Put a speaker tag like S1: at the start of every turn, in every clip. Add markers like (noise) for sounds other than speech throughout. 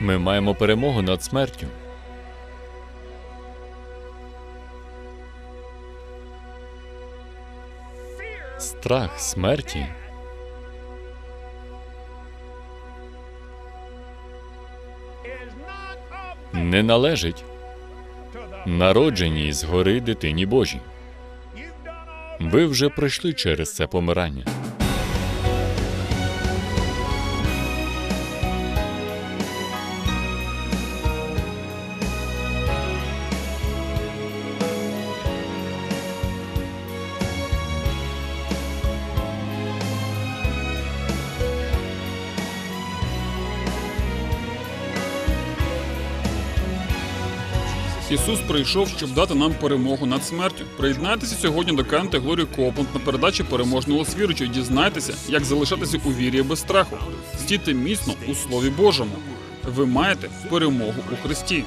S1: Ми маємо перемогу над смертю. Страх смерті не належить народженій згори дитині Божій. Ви вже пройшли через це помирання.
S2: Ісус прийшов, щоб дати нам перемогу над смертю. Приєднайтеся сьогодні до Канти Глорі Копланд на передачі переможного свіручу і дізнайтеся, як залишатися у вірі без страху. Стійте міцно у Слові Божому. Ви маєте перемогу у Христі.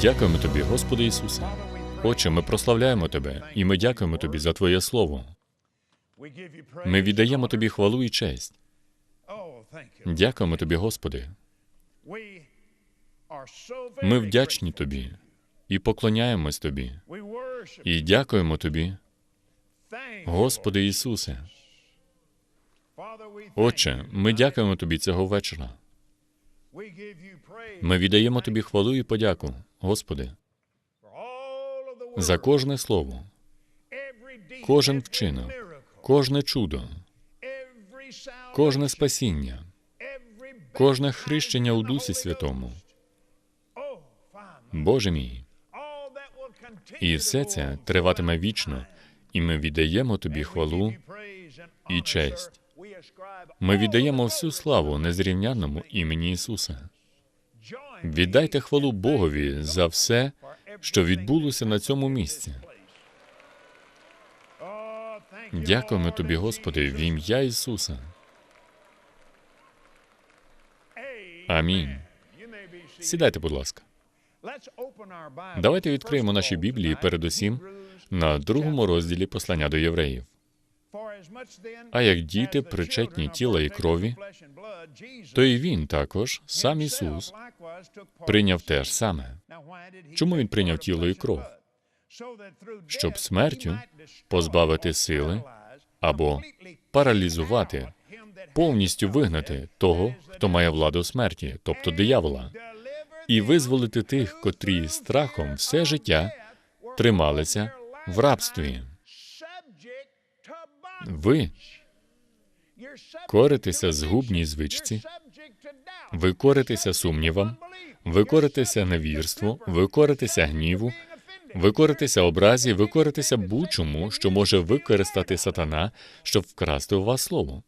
S1: Дякуємо тобі, Господи Ісусе. Отче, ми прославляємо Тебе, і ми дякуємо Тобі за Твоє Слово. Ми віддаємо Тобі хвалу і честь. Дякуємо Тобі, Господи. Ми вдячні Тобі і поклоняємось Тобі. І дякуємо Тобі, Господи Ісусе. Отче, ми дякуємо Тобі цього вечора. Ми віддаємо Тобі хвалу і подяку, Господи, за кожне слово, кожен вчинок, кожне чудо, кожне спасіння, кожне хрещення у Дусі Святому. Боже мій, і все це триватиме вічно, і ми віддаємо Тобі хвалу і честь. Ми віддаємо всю славу незрівнянному імені Ісуса. Віддайте хвалу Богові за все, що відбулося на цьому місці. Дякуємо Тобі, Господи, в ім'я Ісуса. Амінь. Сідайте, будь ласка. Давайте відкриємо наші Біблії передусім на другому розділі послання до євреїв.
S3: А як діти причетні тіла і крові, то і він також, сам Ісус,
S1: Прийняв те ж саме. Чому він прийняв тіло і кров?
S3: Щоб смертю позбавити сили або паралізувати,
S1: повністю вигнати того, хто має владу смерті, тобто диявола, і визволити тих, котрі страхом все життя трималися в рабстві. Ви коритеся згубній звичці, ви коритеся сумнівам, ви коритеся невірству, ви коритеся гніву, ви коритеся образі, ви коритеся будь-чому, що може використати сатана, щоб вкрасти у вас слово.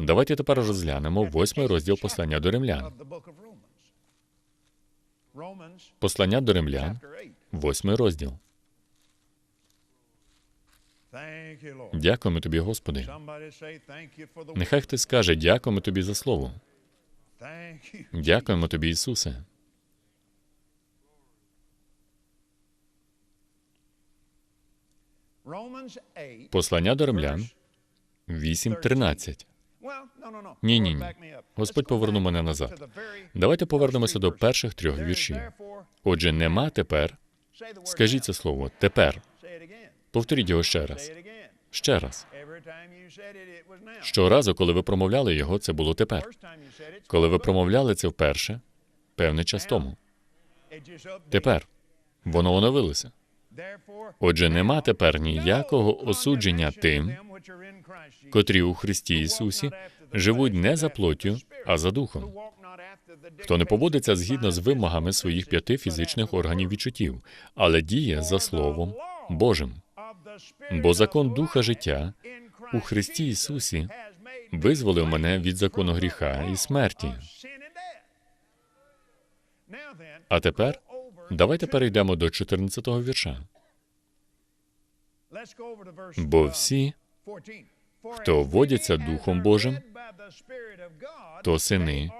S1: Давайте тепер розглянемо восьмий розділ послання до римлян. Послання до римлян, восьмий розділ. Дякуємо тобі, Господи. Нехай хтось скаже, дякуємо тобі за слово. Дякуємо тобі, Ісусе. Послання до римлян 8.13. Ні, ні, ні. Господь повернув мене назад. Давайте повернемося до перших трьох віршів. Отже, нема тепер. Скажіть це слово тепер. Повторіть його ще раз. Ще раз. Щоразу, коли ви промовляли його, це було тепер. Коли ви промовляли це вперше, певний час тому. Тепер воно оновилося. Отже, нема тепер ніякого осудження тим, котрі у Христі Ісусі живуть не за плоттю, а за духом. Хто не поводиться згідно з вимогами своїх п'яти фізичних органів відчуттів, але діє за Словом Божим. Бо закон духа життя у Христі Ісусі визволив мене від закону гріха і смерті. А тепер давайте перейдемо до 14-го вірша. Бо всі, хто водяться Духом Божим, то сини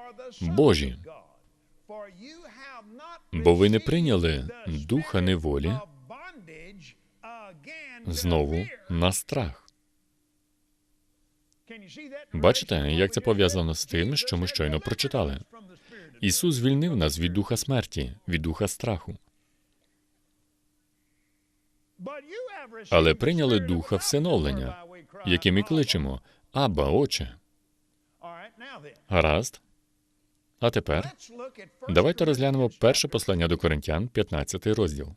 S1: Божі. Бо ви не прийняли духа неволі знову на страх. Бачите, як це пов'язано з тим, що ми щойно прочитали? Ісус звільнив нас від духа смерті, від духа страху.
S3: Але прийняли духа всиновлення,
S1: яким ми кличемо Абба, Отче. Гаразд. А тепер давайте розглянемо перше послання до Коринтян, 15 розділ.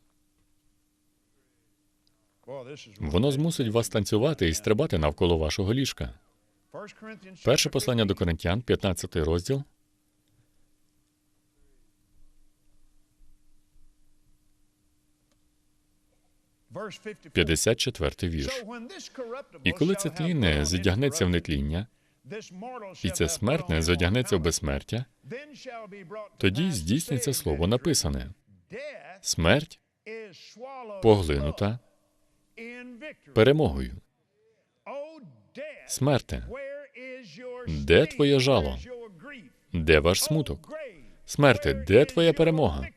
S1: Воно змусить вас танцювати і стрибати навколо вашого ліжка. Перше послання до Коринтян, 15 розділ. 54 вірш. І коли це тлінне зодягнеться в нетління, і це смертне зодягнеться в безсмертя, тоді здійсниться слово написане: смерть поглинута перемогою. Смерте,
S3: Де твоє жало?
S1: де ваш смуток? Смерте, де твоя перемога?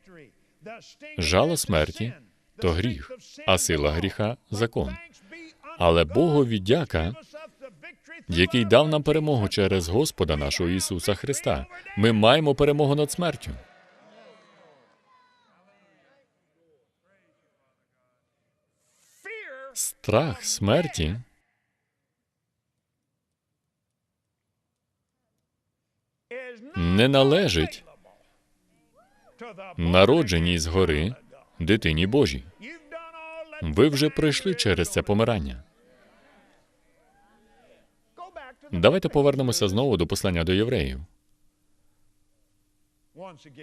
S1: Жало смерті то гріх, а сила гріха закон. Але Богові дяка, який дав нам перемогу через Господа нашого Ісуса Христа. Ми маємо перемогу над смертю. Страх смерті не належить народженій згори дитині Божій. Ви вже пройшли через це помирання. Давайте повернемося знову до послання до євреїв.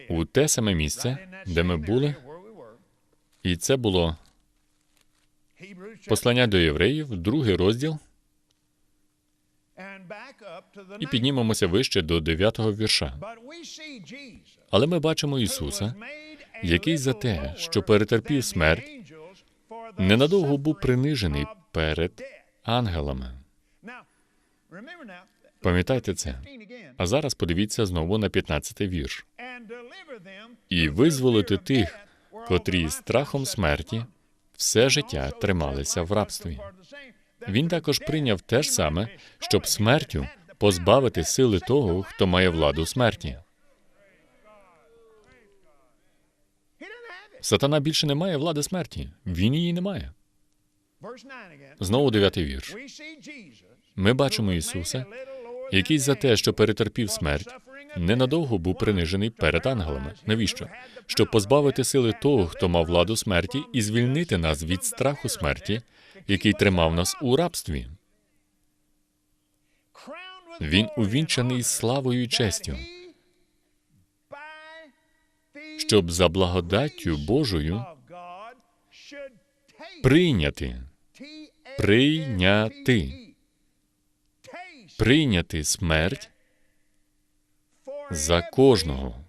S1: У те саме місце, де ми були, і це було послання до євреїв, другий розділ, і піднімемося вище до дев'ятого вірша. Але ми бачимо Ісуса, який за те, що перетерпів смерть, ненадовго був принижений перед ангелами. Пам'ятайте це. А зараз подивіться знову на 15-й вірш. І визволити тих, котрі страхом смерті все життя трималися в рабстві. Він також прийняв те ж саме, щоб смертю позбавити сили того, хто має владу смерті. Сатана більше не має влади смерті. Він її не має. Знову дев'ятий вірш. Ми бачимо Ісуса, який за те, що перетерпів смерть, ненадовго був принижений перед ангелами. Навіщо? Щоб позбавити сили того, хто мав владу смерті, і звільнити нас від страху смерті, який тримав нас у рабстві. Він увінчаний славою і честю, щоб за благодаттю Божою прийняти, прийняти, прийняти смерть за кожного,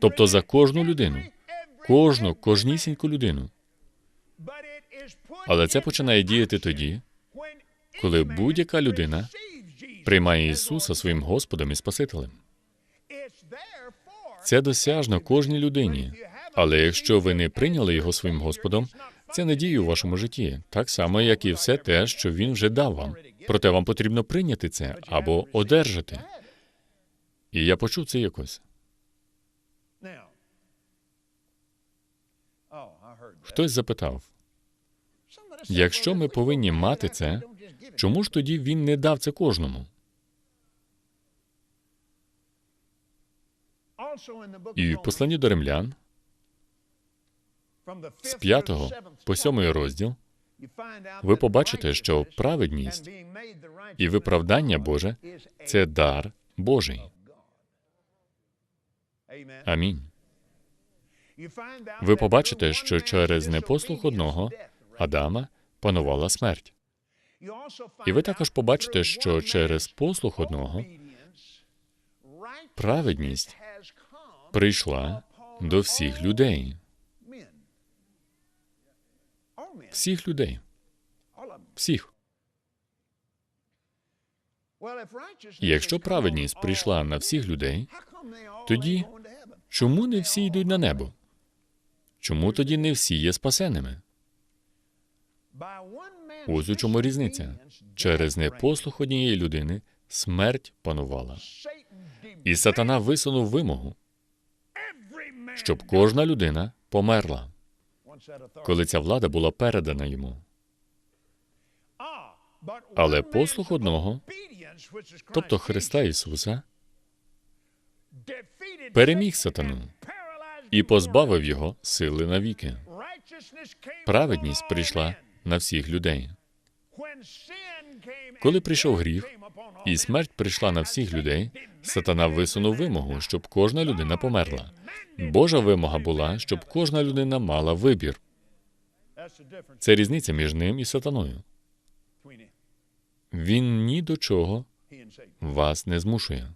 S1: тобто за кожну людину, кожну, кожнісіньку людину. Але це починає діяти тоді, коли будь-яка людина приймає Ісуса своїм Господом і Спасителем. Це досяжно кожній людині. Але якщо ви не прийняли його своїм Господом, це не діє у вашому житті, так само, як і все те, що він вже дав вам. Проте вам потрібно прийняти це або одержати. І я почув це якось. Хтось запитав: якщо ми повинні мати це, чому ж тоді він не дав це кожному? І в посланні до римлян з 5 по 7 розділ ви побачите, що праведність і виправдання Боже це дар Божий. Амінь. Ви побачите, що через непослух одного Адама панувала смерть. І ви також побачите, що через послух одного праведність прийшла до всіх людей. Всіх людей. Всіх. Якщо праведність прийшла на всіх людей, тоді чому не всі йдуть на небо? Чому тоді не всі є спасеними? Ось у чому різниця. Через непослух однієї людини смерть панувала. І сатана висунув вимогу, щоб кожна людина померла, коли ця влада була передана йому.
S3: Але послух одного,
S1: Тобто Христа Ісуса
S3: переміг сатану
S1: і позбавив його сили навіки. Праведність прийшла на всіх людей.
S3: Коли прийшов гріх,
S1: І смерть прийшла на всіх людей. Сатана висунув вимогу, щоб кожна людина померла. Божа вимога була, щоб кожна людина мала вибір. Це різниця між ним і сатаною. Він ні до чого вас не змушує.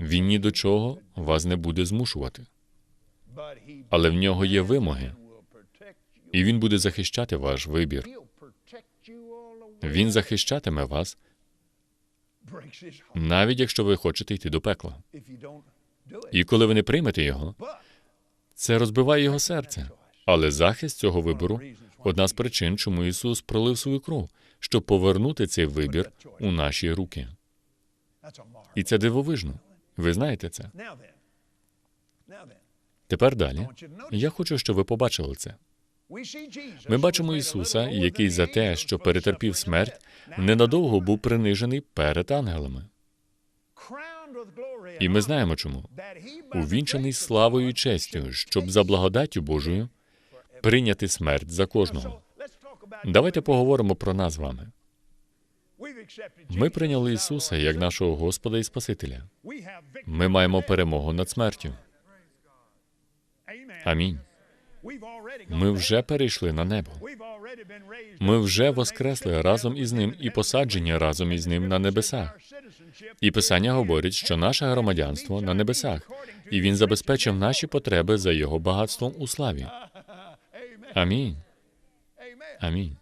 S1: Він ні до чого вас не буде змушувати. Але в нього є вимоги, і він буде захищати ваш вибір. Він захищатиме вас, навіть якщо ви хочете йти до пекла. І коли ви не приймете його, це розбиває його серце. Але захист цього вибору одна з причин, чому Ісус пролив свою кров, щоб повернути цей вибір у наші руки. І це дивовижно. Ви знаєте це. Тепер далі. Я хочу, щоб ви побачили це. Ми бачимо Ісуса, який за те, що перетерпів смерть, ненадовго був принижений перед ангелами. І ми знаємо чому. Увінчаний славою і честю, щоб за благодаттю Божою прийняти смерть за кожного. Давайте поговоримо про нас з вами. Ми прийняли Ісуса як нашого Господа і Спасителя. Ми маємо перемогу над смертю. Амінь. Ми вже перейшли на небо. Ми вже воскресли разом із ним і посаджені разом із ним на небесах. І Писання говорить, що наше громадянство на небесах, і він забезпечив наші потреби за його багатством у славі. (laughs) Амінь. Амінь.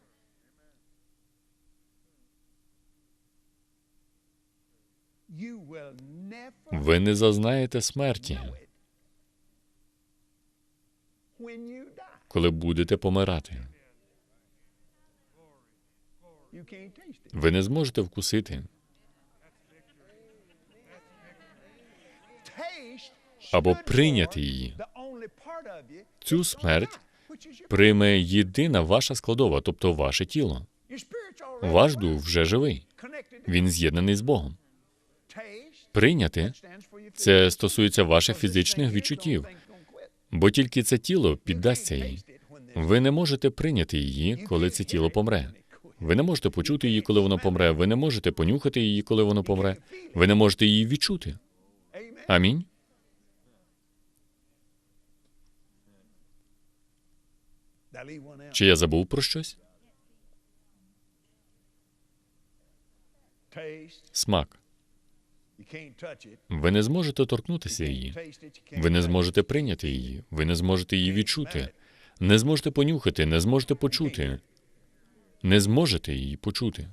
S1: Ви не зазнаєте смерті, коли будете помирати. Ви не зможете вкусити або прийняти її. Цю смерть прийме єдина ваша складова, тобто ваше тіло. Ваш дух вже живий. Він з'єднаний з Богом. Прийняти це стосується ваших фізичних відчуттів, бо тільки це тіло піддасться їй. Ви не можете прийняти її, коли це тіло помре. Ви не можете почути її, коли воно помре. Ви не можете понюхати її, коли воно помре. Ви не можете її відчути. Амінь. Чи я забув про щось? Смак. Ви не зможете торкнутися її. Ви не зможете прийняти її. Ви не зможете її відчути. Не зможете понюхати, не зможете почути. Не зможете її почути.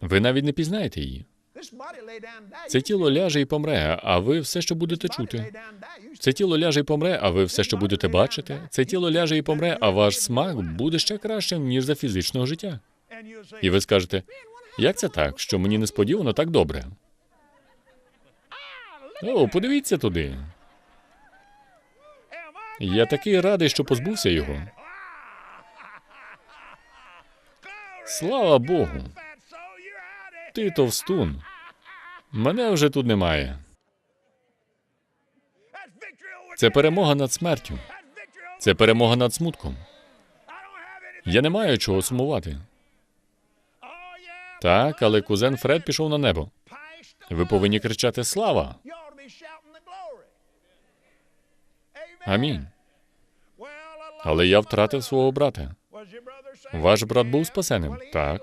S1: Ви навіть не пізнаєте її. Це тіло ляже і помре, а ви все ще будете чути. Це тіло ляже і помре, а ви все ще будете бачити. Це тіло ляже і помре, а ваш смак буде ще кращим, ніж за фізичного життя. І ви скажете, як це так, що мені несподівано так добре? О, подивіться туди. Я такий радий, що позбувся його. Слава Богу. Ти товстун. Мене вже тут немає. Це перемога над смертю. Це перемога над смутком. Я не маю чого сумувати. Так, але кузен Фред пішов на небо. Ви повинні кричати Слава! Амінь. Але я втратив свого брата. Ваш брат був спасеним? Так.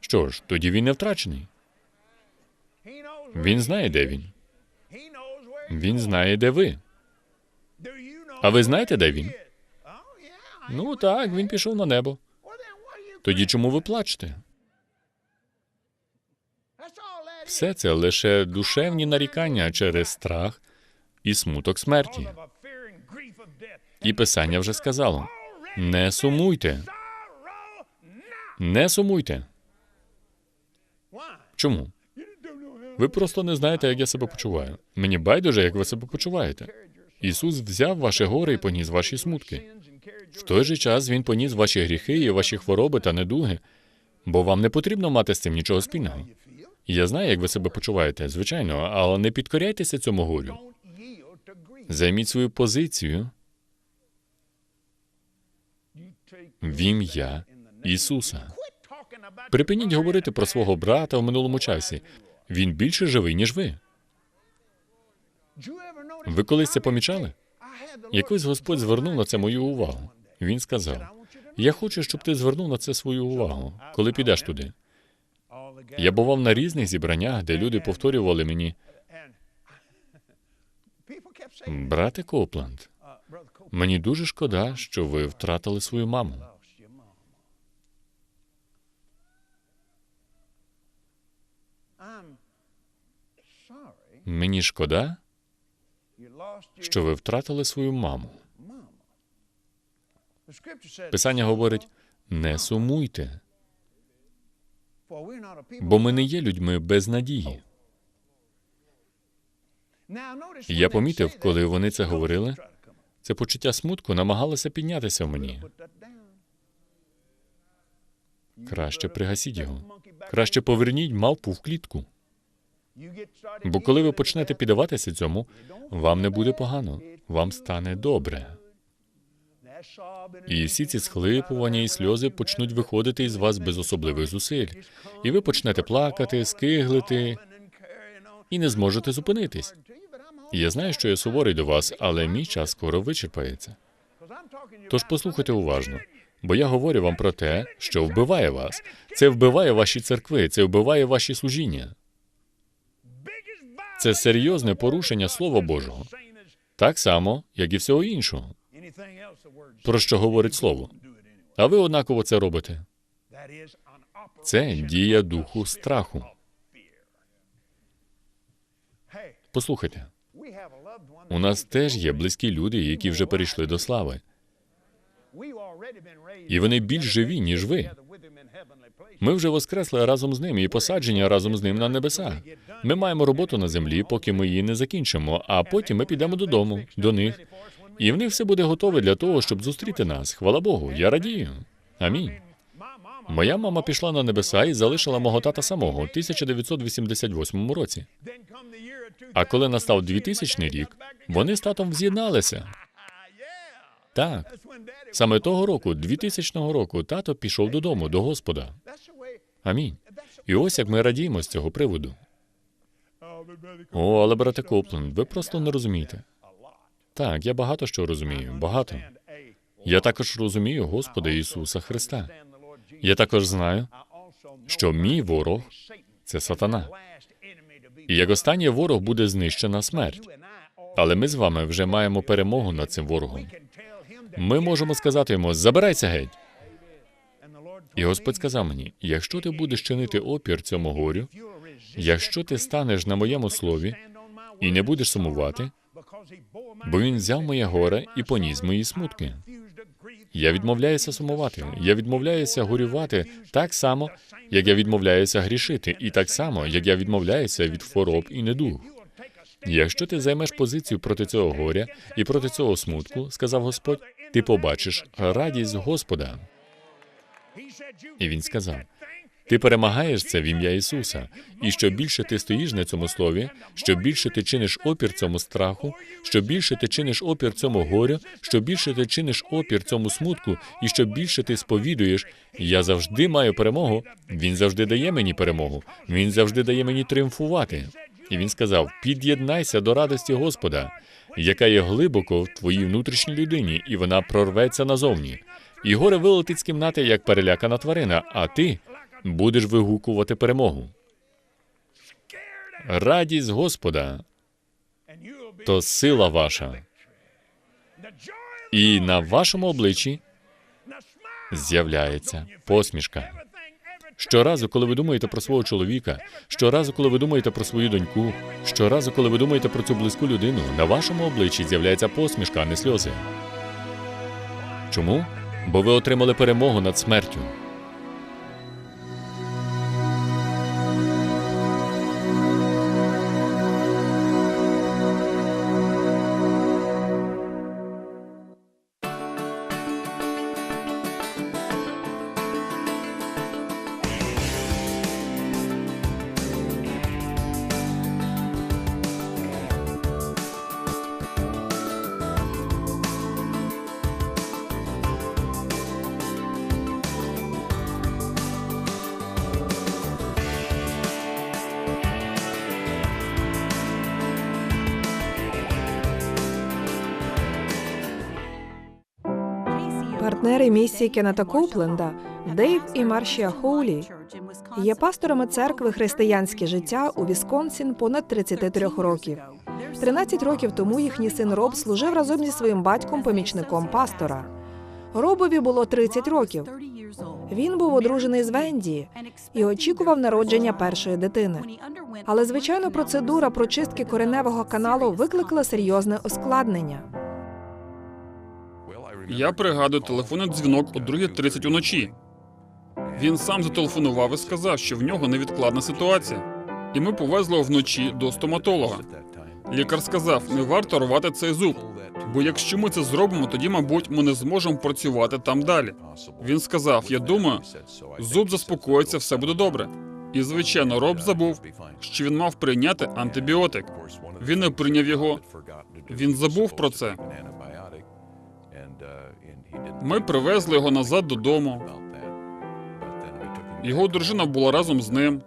S1: Що ж, тоді він не втрачений. Він знає, де він. Він знає, де ви. А ви знаєте, де він? Ну так, він пішов на небо. Тоді чому ви плачете? Все це лише душевні нарікання через страх і смуток смерті. І писання вже сказало: Не сумуйте. Не сумуйте. Чому? Ви просто не знаєте, як я себе почуваю. Мені байдуже, як ви себе почуваєте. Ісус взяв ваше горе і поніс ваші смутки. В той же час Він поніс ваші гріхи і ваші хвороби та недуги, бо вам не потрібно мати з цим нічого спільного. Я знаю, як ви себе почуваєте, звичайно, але не підкоряйтеся цьому горю. Займіть свою позицію в ім'я Ісуса. Припиніть говорити про свого брата в минулому часі. Він більше живий, ніж ви. Ви колись це помічали? Якось Господь звернув на це мою увагу. Він сказав: Я хочу, щоб ти звернув на це свою увагу, коли підеш туди. Я бував на різних зібраннях, де люди повторювали мені, брате Копланд, мені дуже шкода, що ви втратили свою маму. Мені шкода, що ви втратили свою маму. Писання говорить: не сумуйте, бо ми не є людьми без надії.
S3: Я помітив, коли вони це говорили, це почуття смутку намагалося піднятися в мені.
S1: Краще пригасіть його. Краще поверніть мавпу в клітку. Бо коли ви почнете піддаватися цьому, вам не буде погано, вам стане добре. І всі ці схлипування і сльози почнуть виходити із вас без особливих зусиль. І ви почнете плакати, скиглити і не зможете зупинитись. Я знаю, що я суворий до вас, але мій час скоро вичерпається. Тож послухайте уважно, бо я говорю вам про те, що вбиває вас. Це вбиває ваші церкви, це вбиває ваші служіння. Це серйозне порушення Слова Божого, так само, як і всього іншого, про що говорить Слово. А ви однаково це робите. Це дія духу страху. Послухайте, у нас теж є близькі люди, які вже перейшли до слави.
S3: І вони більш живі, ніж ви.
S1: Ми вже воскресли разом з ним і посаджені разом з ним на небесах. Ми маємо роботу на землі, поки ми її не закінчимо, а потім ми підемо додому, до них, і в них все буде готове для того, щоб зустріти нас. Хвала Богу, я радію. Амінь. Моя мама пішла на небеса і залишила мого тата самого у 1988 році. А коли настав 2000 рік, вони з татом вз'єдналися. Так, саме того року, 2000 року, тато пішов додому до Господа. Амінь. І ось як ми радіємо з цього приводу. О, але брате Копленд, ви просто не розумієте. Так, я багато що розумію, багато. Я також розумію Господа Ісуса Христа. Я також знаю, що мій ворог це сатана. І як останній ворог буде знищена смерть. Але ми з вами вже маємо перемогу над цим ворогом. Ми можемо сказати йому: забирайся геть. І Господь сказав мені: якщо ти будеш чинити опір цьому горю, якщо ти станеш на моєму слові і не будеш сумувати, бо він взяв моє горе і поніс мої смутки. Я відмовляюся сумувати, я відмовляюся горювати так само, як я відмовляюся грішити, і так само, як я відмовляюся від хвороб і недуг. Якщо ти займеш позицію проти цього горя і проти цього смутку, сказав Господь, ти побачиш радість Господа. І він сказав: Ти перемагаєш це в ім'я Ісуса, і що більше ти стоїш на цьому слові, що більше ти чиниш опір цьому страху, що більше ти чиниш опір цьому горю, що більше ти чиниш опір цьому смутку, і що більше ти сповідуєш, я завжди маю перемогу. Він завжди дає мені перемогу. Він завжди дає мені тріумфувати. І він сказав: під'єднайся до радості Господа, яка є глибоко в твоїй внутрішній людині, і вона прорветься назовні. І горе вилетить з кімнати, як перелякана тварина, а ти будеш вигукувати перемогу. Радість Господа то сила ваша, і на вашому обличчі з'являється посмішка. Щоразу, коли ви думаєте про свого чоловіка, щоразу, коли ви думаєте про свою доньку, щоразу, коли ви думаєте про цю близьку людину, на вашому обличчі з'являється посмішка, а не сльози. Чому? бо ви отримали перемогу над смертю.
S4: Місії Кеннета Коупленда Дейв і Маршія Хоулі є пасторами церкви Християнське життя у Вісконсін понад 33 років. 13 років тому їхній син Роб служив разом зі своїм батьком помічником пастора. Робові було 30 років. Він був одружений з Венді і очікував народження першої дитини. Але звичайно, процедура прочистки кореневого каналу викликала серйозне ускладнення.
S2: Я пригадую телефонний дзвінок о 2.30 уночі. Він сам зателефонував і сказав, що в нього невідкладна ситуація. І ми повезли його вночі до стоматолога. Лікар сказав, не варто рвати цей зуб, бо якщо ми це зробимо, тоді, мабуть, ми не зможемо працювати там далі. Він сказав: Я думаю, зуб заспокоїться, все буде добре. І звичайно, Роб забув, що він мав прийняти антибіотик. Він не прийняв його. Він забув про це. Ми привезли його назад додому. Його дружина була разом з ним.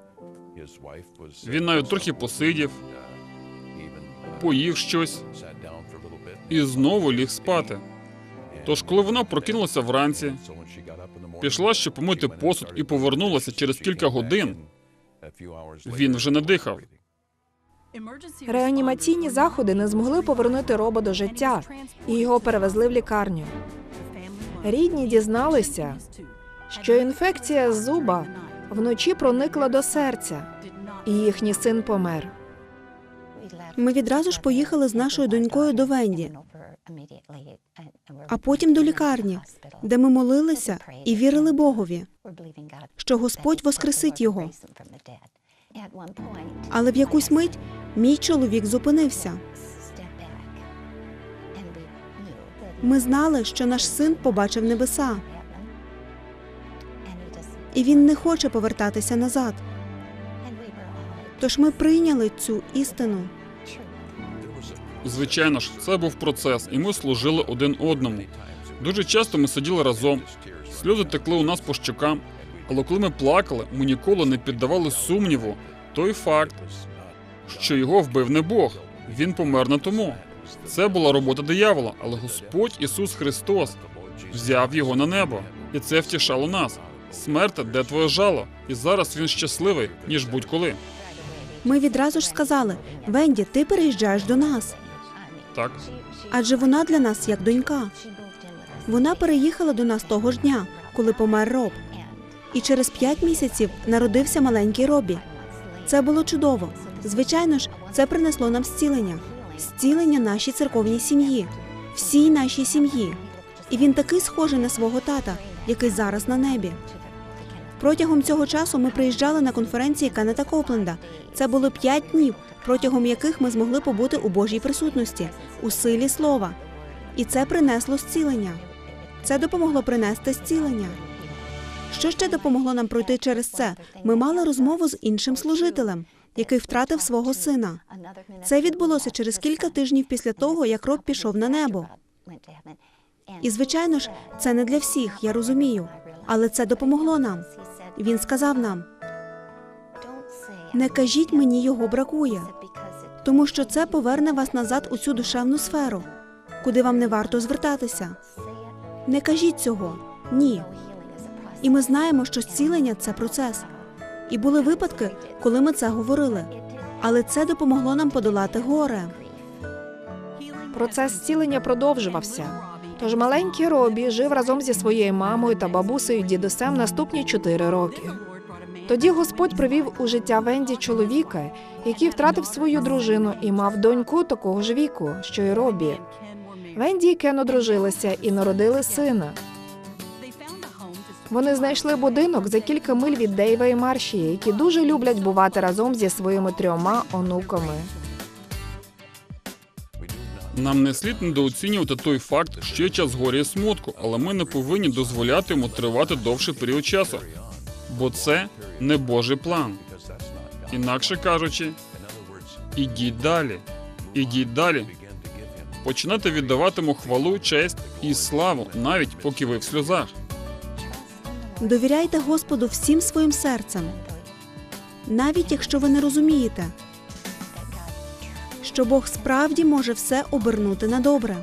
S2: Він навіть трохи посидів, поїв щось і знову ліг спати. Тож, коли вона прокинулася вранці, пішла, щоб помити посуд і повернулася через кілька годин, він вже не дихав.
S4: Реанімаційні заходи не змогли повернути роба до життя, і його перевезли в лікарню. Рідні дізналися, що інфекція зуба вночі проникла до серця, і їхній син помер.
S5: Ми відразу ж поїхали з нашою донькою до Венді, а потім до лікарні, де ми молилися і вірили Богові, що Господь воскресить його. Але в якусь мить мій чоловік зупинився. Ми знали, що наш син побачив небеса, і він не хоче повертатися назад. Тож ми прийняли цю істину.
S2: Звичайно ж, це був процес, і ми служили один одному. Дуже часто ми сиділи разом, сльози текли у нас по щокам, але коли ми плакали, ми ніколи не піддавали сумніву той факт, що його вбив не Бог. Він помер на тому. Це була робота диявола, але Господь Ісус Христос взяв його на небо, і це втішало нас. Смерте, де твоє жало? І зараз він щасливий, ніж будь-коли.
S5: Ми відразу ж сказали: Венді, ти переїжджаєш до нас,
S2: Так,
S5: адже вона для нас як донька. Вона переїхала до нас того ж дня, коли помер Роб. І через п'ять місяців народився маленький Робі. Це було чудово. Звичайно ж, це принесло нам зцілення, зцілення нашій церковній сім'ї, всій нашій сім'ї. І він такий схожий на свого тата, який зараз на небі. Протягом цього часу ми приїжджали на конференції Кеннета Копленда. Це було п'ять днів, протягом яких ми змогли побути у Божій присутності, у силі слова. І це принесло зцілення. Це допомогло принести зцілення. Що ще допомогло нам пройти через це? Ми мали розмову з іншим служителем, який втратив свого сина. Це відбулося через кілька тижнів після того, як Роб пішов на небо. І звичайно ж, це не для всіх, я розумію, але це допомогло нам. Він сказав нам: не кажіть мені, його бракує, тому що це поверне вас назад у цю душевну сферу, куди вам не варто звертатися. Не кажіть цього, ні. І ми знаємо, що зцілення це процес. І були випадки, коли ми це говорили. Але це допомогло нам подолати горе.
S4: Процес зцілення продовжувався. Тож маленький Робі жив разом зі своєю мамою та бабусею дідусем наступні чотири роки. Тоді Господь привів у життя Венді чоловіка, який втратив свою дружину і мав доньку такого ж віку, що й Робі. Венді і Кен одружилися і народили сина. Вони знайшли будинок за кілька миль від Дейва і Маршії, які дуже люблять бувати разом зі своїми трьома онуками.
S2: Нам не слід недооцінювати той факт, що є час горя і смутку, але ми не повинні дозволяти йому тривати довший період часу. Бо це не Божий план. Інакше кажучи, ідіть далі, ідіть далі. Починайте віддавати йому хвалу, честь і славу, навіть поки ви в сльозах.
S5: Довіряйте Господу всім своїм серцем, навіть якщо ви не розумієте, що Бог справді може все обернути на добре.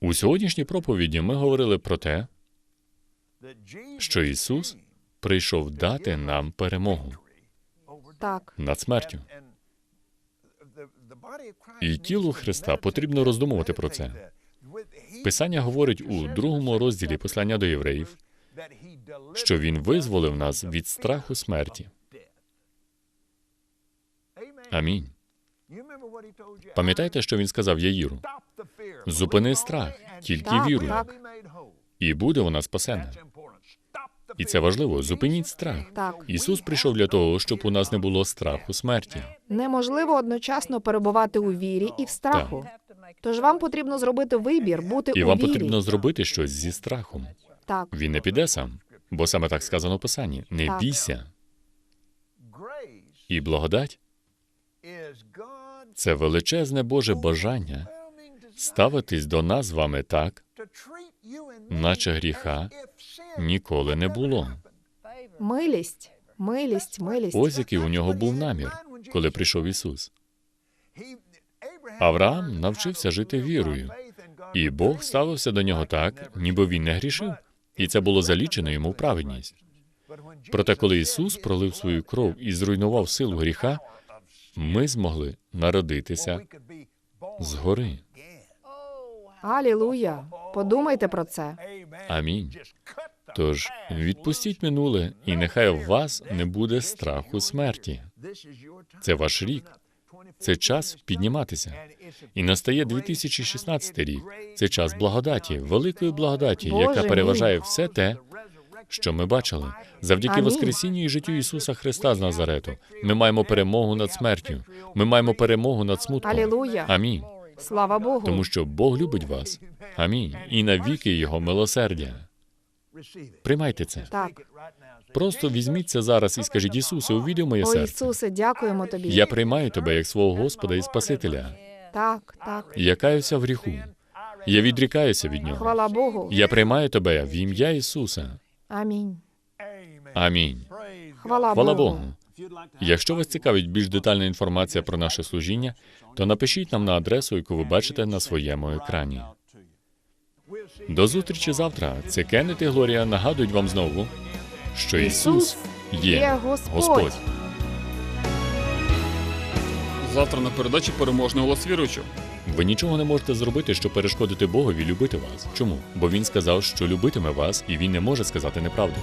S1: У сьогоднішній проповіді ми говорили про те,
S3: що Ісус прийшов дати нам перемогу
S4: Так,
S1: над смертю.
S3: і тілу Христа потрібно роздумувати про це.
S1: Писання говорить у другому розділі послання до євреїв, що він визволив нас від страху смерті. Амінь. Пам'ятаєте, що він сказав Яїру?
S3: Зупини страх, тільки
S4: Так,
S3: віруй,
S4: так.
S1: І буде вона спасена. І це важливо. Зупиніть страх.
S4: так.
S1: Ісус прийшов для того, щоб у нас не було страху смерті.
S4: Неможливо одночасно перебувати у вірі і в страху. Тож вам потрібно зробити вибір, бути
S1: І
S4: у
S1: вам
S4: вірі.
S1: потрібно зробити щось зі страхом.
S4: Так,
S1: Він не піде сам, бо саме так сказано в Писанні. Не
S4: Так.
S1: бійся. І благодать це величезне Боже бажання ставитись до нас з вами так, наче гріха ніколи не було.
S4: милість, милість, милість.
S1: Ось який у нього був намір, коли прийшов Ісус. Авраам навчився жити вірою, і Бог ставився до нього так, ніби він не грішив, і це було залічено йому в праведність. Проте, коли Ісус пролив свою кров і зруйнував силу гріха, ми змогли народитися згори.
S4: Алілуя! Подумайте про це.
S1: Амінь. Тож відпустіть минуле, і нехай у вас не буде страху смерті. Це ваш рік. Це час підніматися. І настає 2016 рік. Це час благодаті, великої благодаті,
S4: Боже
S1: яка
S4: мій.
S1: переважає все те, що ми бачили. Завдяки
S4: Амінь.
S1: Воскресінню і життю Ісуса Христа з Назарету. Ми маємо перемогу над смертю. Ми маємо перемогу над смутком.
S4: Алілуя!
S1: Амінь.
S4: Слава Богу!
S1: Тому що Бог любить вас. Амінь. І навіки Його милосердя. Приймайте це.
S4: Так,
S1: Просто візьміть це зараз і скажіть, Ісусе, увійди в моє
S4: о
S1: серце.
S4: Ісусе, дякуємо тобі.
S1: Я приймаю тебе як свого Господа і Спасителя.
S4: Так, так.
S1: Я каюся в гріху. Я відрікаюся від нього.
S4: Хвала Богу.
S1: Я приймаю тебе в ім'я Ісуса.
S4: Амінь.
S1: Амінь.
S4: Хвала,
S1: Хвала
S4: Богу.
S1: Богу. Якщо вас цікавить більш детальна інформація про наше служіння, то напишіть нам на адресу, яку ви бачите на своєму екрані. До зустрічі завтра. Це Кеннет і Глорія нагадують вам знову, що Ісус є. Господь.
S2: Завтра на передачі переможний голос віруючого.
S1: Ви нічого не можете зробити, щоб перешкодити Богові любити вас. Чому? Бо він сказав, що любитиме вас, і він не може сказати неправду.